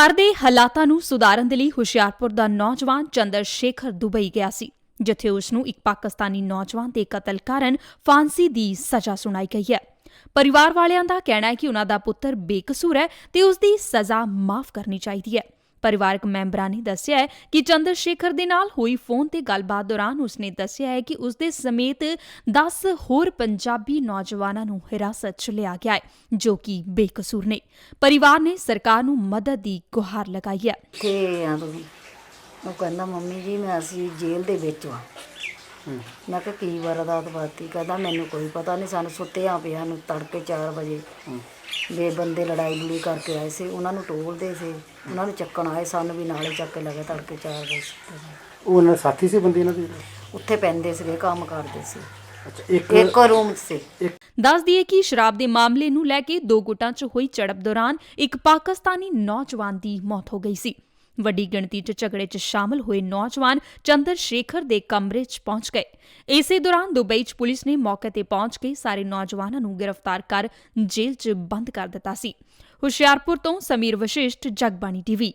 ਘਰ ਦੇ ਹਾਲਾਤਾਂ ਨੂੰ ਸੁਧਾਰਨ ਦੇ ਲਈ ਹੁਸ਼ਿਆਰਪੁਰ ਦਾ ਨੌਜਵਾਨ ਚੰਦਰ ਸ਼ੇਖਰ ਦੁਬਈ ਗਿਆ ਸੀ, ਜਿੱਥੇ ਉਸ ਨੂੰ ਇੱਕ ਪਾਕਿਸਤਾਨੀ ਨੌਜਵਾਨ ਦੇ ਕਤਲ ਕਾਰਨ ਫਾਂਸੀ ਦੀ ਸਜ਼ਾ ਸੁਣਾਈ ਗਈ ਹੈ। ਪਰਿਵਾਰ ਵਾਲਿਆਂ ਦਾ ਕਹਿਣਾ ਹੈ ਕਿ ਉਹਨਾਂ ਦਾ ਪੁੱਤਰ ਬੇਕਸੂਰ ਹੈ ਤੇ ਉਸ ਦੀ ਸਜ਼ਾ ਮਾਫ ਕਰਨੀ ਚਾਹੀਦੀ ਹੈ। ਪਰਿਵਾਰਕ ਮੈਂਬਰਾਂ ਨੇ ਦੱਸਿਆ ਹੈ ਕਿ ਚੰਦਰ ਸ਼ੇਖਰ ਦੇ ਨਾਲ ਹੋਈ ਫੋਨ ਤੇ ਗੱਲਬਾਤ ਦੌਰਾਨ ਉਸਨੇ ਦੱਸਿਆ ਹੈ ਕਿ ਉਸ ਸਮੇਤ 10 ਹੋਰ ਪੰਜਾਬੀ ਨੌਜਵਾਨਾਂ ਨੂੰ ਹਿਰਾਸਤ 'ਚ ਲਿਆ ਗਿਆ ਹੈ, ਜੋ ਕਿ ਬੇਕਸੂਰ ਨੇ। ਪਰਿਵਾਰ ਨੇ ਸਰਕਾਰ ਨੂੰ ਮਦਦ ਦੀ ਗੁਹਾਰ ਲਗਾਈ ਹੈ। ਕਿ ਆ ਤੂੰ ਉਹ ਕਹਿੰਦਾ, ਮੰਮੀ ਜੀ, ਮੈਂ ਅਸੀਂ ਜੇਲ੍ਹ ਦੇ ਵਿੱਚ ਆ ਮੈਂ ਕਿਹਾ, ਕੀ ਵਾਰਦਾਤ ਬਾਤੀ? ਕਹਿੰਦਾ, ਮੈਨੂੰ ਕੋਈ ਪਤਾ ਨਹੀਂ, ਸਾਨੂੰ ਸੁੱਤਿਆਂ ਪਿਆ ਨੂੰ ਤੜਕੇ 4 ਵਜੇ। ਵੇ ਬੰਦੇ ਲੜਾਈ ਲੜੀ ਕਰਕੇ ਆਏ ਸੀ ਉਹਨਾਂ ਨੂੰ ਟੋਲਦੇ ਸੀ ਉਹਨਾਂ ਨੂੰ ਚੱਕਣ ਆਏ ਸਾਨੂੰ ਵੀ ਨਾਲੇ ਚੱਕ ਕੇ ਲਗੇ ਤੜਕੇ 4 ਵਜੇ ਉਹ ਉਹਨਾਂ ਦੇ ਸਾਥੀ ਸੀ ਬੰਦੇ ਇਹਨਾਂ ਦੇ? ਉੱਥੇ ਪੈਂਦੇ ਸੀਗੇ ਕੰਮ ਕਰਦੇ ਸੀ। ਅੱਛਾ ਇੱਕ ਇੱਕ ਰੂਮ ਸੀ। ਦੱਸ ਦਈਏ ਕਿ ਸ਼ਰਾਬ ਦੇ ਮਾਮਲੇ ਨੂੰ ਲੈ ਕੇ ਦੋ ਗੁੱਟਾਂ 'ਚ ਹੋਈ ਝੜਪ ਦੌਰਾਨ ਇੱਕ ਪਾਕਿਸਤਾਨੀ ਨੌਜਵਾਨ ਦੀ ਮੌਤ ਹੋ ਗਈ ਸੀ। ਵੱਡੀ ਗਿਣਤੀ 'ਚ ਝਗੜੇ 'ਚ ਸ਼ਾਮਲ ਹੋਏ ਨੌਜਵਾਨ ਚੰਦਰ ਸ਼ੇਖਰ ਦੇ ਕਮਰੇ 'ਚ ਪਹੁੰਚ ਗਏ। ਇਸੇ ਦੌਰਾਨ ਦੁਬਈ 'ਚ ਪੁਲਿਸ ਨੇ ਮੌਕੇ ਤੇ ਪਹੁੰਚ ਕੇ ਸਾਰੇ ਨੌਜਵਾਨਾਂ ਨੂੰ ਗ੍ਰਿਫਤਾਰ ਕਰ ਜੇਲ੍ਹ 'ਚ ਬੰਦ ਕਰ ਦਿੱਤਾ ਸੀ। ਹੁਸ਼ਿਆਰਪੁਰ ਤੋਂ ਸਮੀਰ ਵਸ਼ਿਸ਼ਟ, ਜਗਬਾਣੀ ਟੀਵੀ।